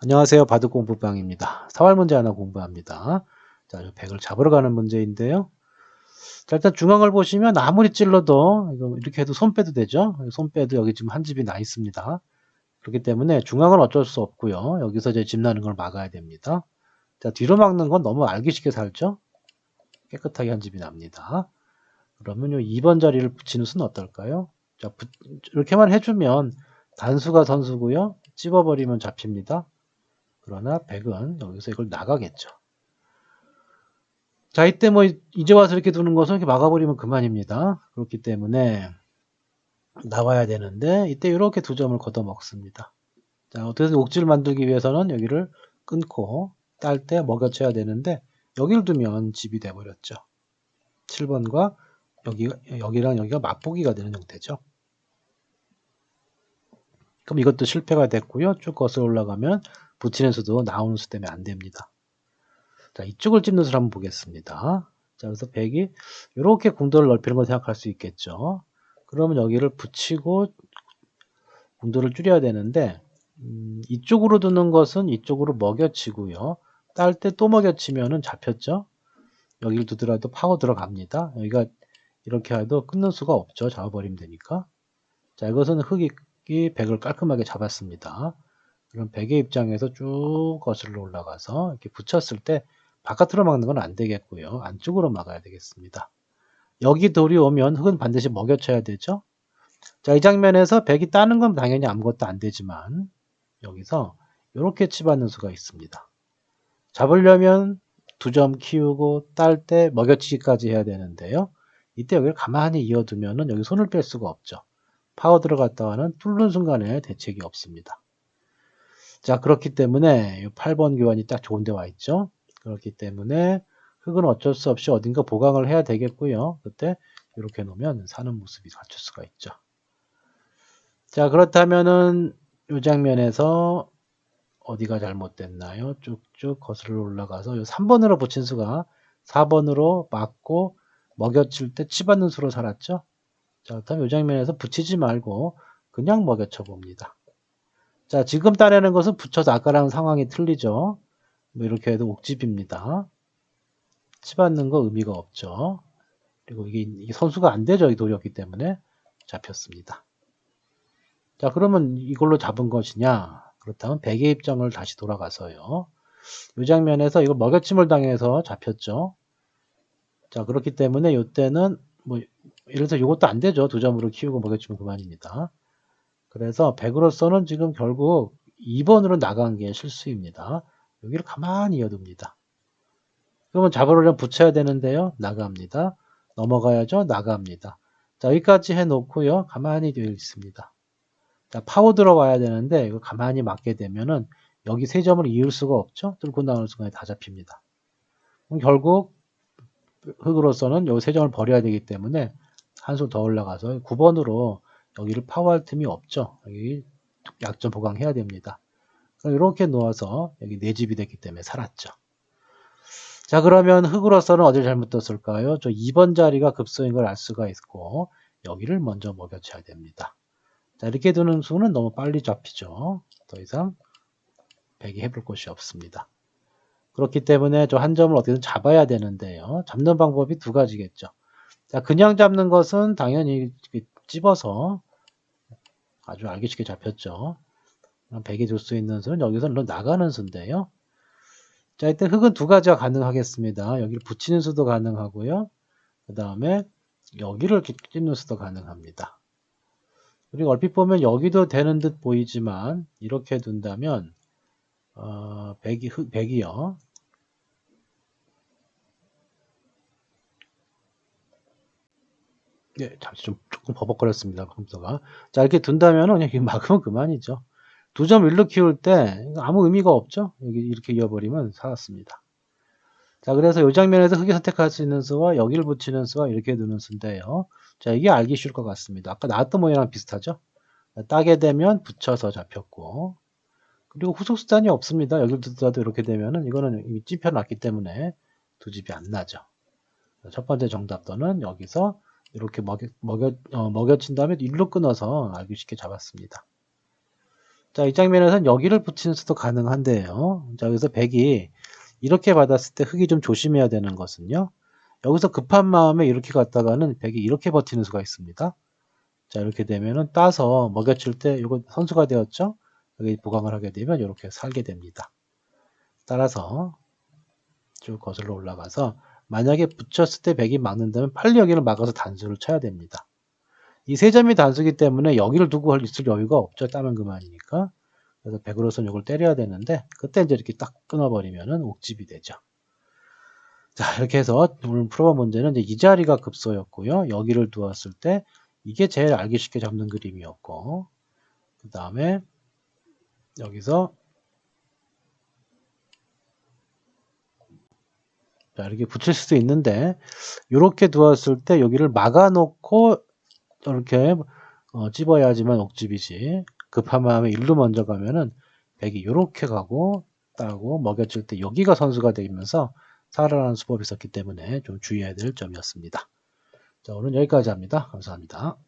안녕하세요. 바둑 공부방입니다. 사활 문제 하나 공부합니다. 자, 이 100을 잡으러 가는 문제인데요. 자, 일단 중앙을 보시면 아무리 찔러도 이렇게 해도 손 빼도 되죠. 손 빼도 여기 지금 한 집이 나 있습니다. 그렇기 때문에 중앙은 어쩔 수 없고요. 여기서 이제 집 나는 걸 막아야 됩니다. 자, 뒤로 막는 건 너무 알기 쉽게 살죠. 깨끗하게 한 집이 납니다. 그러면 요 2번 자리를 붙이는 수는 어떨까요? 자, 붙- 이렇게만 해주면 단수가 선수고요. 찝어버리면 잡힙니다. 그러나 100은 여기서 이걸 나가겠죠. 자, 이때 뭐 이제 와서 이렇게 두는 것은 이렇게 막아버리면 그만입니다. 그렇기 때문에 나와야 되는데 이때 이렇게 두 점을 걷어 먹습니다. 자, 어떻게든 옥지를 만들기 위해서는 여기를 끊고 딸 때 먹여쳐야 되는데 여기를 두면 집이 돼버렸죠. 7번과 여기, 여기랑 여기가 맛보기가 되는 형태죠. 그럼 이것도 실패가 됐고요. 쭉 거슬러 올라가면 붙이는 수도 나오는 수 때문에 안 됩니다. 자, 이쪽을 찝는 수를 한번 보겠습니다. 자, 그래서 100이 이렇게 궁도를 넓히는 걸 생각할 수 있겠죠. 그러면 여기를 붙이고 궁도를 줄여야 되는데 음, 이쪽으로 두는 것은 이쪽으로 먹여치고요. 딸 때 또 먹여치면은 잡혔죠. 여기를 두더라도 파고 들어갑니다. 여기가 이렇게 해도 끊는 수가 없죠. 잡아버리면 되니까. 자, 이것은 흙이 100을 깔끔하게 잡았습니다. 그럼 100의 입장에서 쭉 거슬러 올라가서 이렇게 붙였을 때 바깥으로 막는 건 안 되겠고요. 안쪽으로 막아야 되겠습니다. 여기 돌이 오면 흙은 반드시 먹여쳐야 되죠. 자, 이 장면에서 100이 따는 건 당연히 아무것도 안 되지만 여기서 이렇게 치받는 수가 있습니다. 잡으려면 두 점 키우고 딸 때 먹여치기까지 해야 되는데요. 이때 여기를 가만히 이어두면은 여기 손을 뺄 수가 없죠. 파워 들어갔다가는 뚫는 순간에 대책이 없습니다. 자, 그렇기 때문에 이 8번 교환이 딱 좋은 데 와 있죠. 그렇기 때문에 흙은 어쩔 수 없이 어딘가 보강을 해야 되겠고요. 그때 이렇게 놓으면 사는 모습이 갖출 수가 있죠. 자, 그렇다면은 이 장면에서 어디가 잘못됐나요? 쭉쭉 거슬러 올라가서 이 3번으로 붙인 수가 4번으로 맞고 먹여칠 때 치받는 수로 살았죠. 자, 그렇다면 이 장면에서 붙이지 말고 그냥 먹여쳐 봅니다. 자, 지금 따내는 것은 붙여서 아까랑 상황이 틀리죠. 뭐 이렇게 해도 옥집입니다. 치받는 거 의미가 없죠. 그리고 이게, 선수가 안 되죠. 이 돌이 없기 때문에 잡혔습니다. 자, 그러면 이걸로 잡은 것이냐? 그렇다면 백의 입장을 다시 돌아가서요. 이 장면에서 이걸 먹여침을 당해서 잡혔죠. 자, 그렇기 때문에 이때는 뭐 예를 들어서 이것도 안 되죠. 두 점으로 키우고 먹여치면 그만입니다. 그래서 100으로서는 지금 결국 2번으로 나간 게 실수입니다. 여기를 가만히 이어둡니다. 그러면 잡으려면 붙여야 되는데요. 나갑니다. 넘어가야죠. 나갑니다. 자, 여기까지 해놓고요. 가만히 되어 있습니다. 자, 파고 들어와야 되는데 이거 가만히 맞게 되면은 여기 세 점을 이을 수가 없죠. 뚫고 나오는 순간에 다 잡힙니다. 결국 흙으로서는 여기 세 점을 버려야 되기 때문에 한 수 더 올라가서 9번으로 여기를 파워할 틈이 없죠. 여기 약점 보강해야 됩니다. 이렇게 놓아서 여기 네 집이 됐기 때문에 살았죠. 자 그러면 흙으로서는 어딜 잘못 뒀을까요? 저 2번 자리가 급소인 걸 알 수가 있고 여기를 먼저 먹여쳐야 됩니다. 자 이렇게 두는 수는 너무 빨리 잡히죠. 더 이상 100이 해볼 곳이 없습니다. 그렇기 때문에 저 한 점을 어떻게든 잡아야 되는데요. 잡는 방법이 두 가지겠죠. 자, 그냥 잡는 것은 당연히 찝어서 아주 알기 쉽게 잡혔죠. 100이 둘수 있는 수는 여기서 물론 나가는 수인데요. 자, 이때 흙은 두 가지가 가능하겠습니다. 여기를 붙이는 수도 가능하고요. 그 다음에 여기를 찝는 수도 가능합니다. 그리고 얼핏 보면 여기도 되는 듯 보이지만 이렇게 둔다면 어, 100이, 흙, 100이요. 네, 잠시 좀 조금 버벅거렸습니다. 컴퓨터가. 자, 이렇게 둔다면 그냥 막으면 그만이죠. 두 점 일로 키울 때 아무 의미가 없죠. 여기 이렇게 이어버리면 살았습니다. 자, 그래서 이 장면에서 흙이 선택할 수 있는 수와 여기를 붙이는 수와 이렇게 두는 수인데요. 자, 이게 알기 쉬울 것 같습니다. 아까 나왔던 모양이랑 비슷하죠? 따게 되면 붙여서 잡혔고, 그리고 후속 수단이 없습니다. 여기를 두더라도 이렇게 되면은 이거는 이미 찝혀놨기 때문에 두 집이 안 나죠. 첫 번째 정답도는 여기서 이렇게 먹여, 먹여, 어, 먹여친 다음에 일로 끊어서 알기 쉽게 잡았습니다. 자, 이 장면에서는 여기를 붙이는 수도 가능한데요. 자, 여기서 백이 이렇게 받았을 때 흑이 좀 조심해야 되는 것은요. 여기서 급한 마음에 이렇게 갔다가는 백이 이렇게 버티는 수가 있습니다. 자, 이렇게 되면은 따서 먹여칠 때 이거 선수가 되었죠? 여기 보강을 하게 되면 이렇게 살게 됩니다. 따라서 쭉 거슬러 올라가서 만약에 붙였을 때 백이 막는다면 빨리 여기를 막아서 단수를 쳐야 됩니다. 이 세 점이 단수기 때문에 여기를 두고 있을 여유가 없죠. 따면 그만이니까. 그래서 백으로서는 이걸 때려야 되는데 그때 이제 이렇게 딱 끊어버리면은 옥집이 되죠. 자 이렇게 해서 오늘 풀어본 문제는 이제 이 자리가 급소였고요. 여기를 두었을 때 이게 제일 알기 쉽게 잡는 그림이었고 그 다음에 여기서 자, 이렇게 붙일 수도 있는데 이렇게 두었을 때 여기를 막아놓고 이렇게 어, 집어야지만 옥집이지 급한 마음에 일로 먼저 가면은 백이 이렇게 가고 따고 먹여줄 때 여기가 선수가 되면서 살아나는 수법이 있었기 때문에 좀 주의해야 될 점이었습니다. 자 오늘 여기까지 합니다. 감사합니다.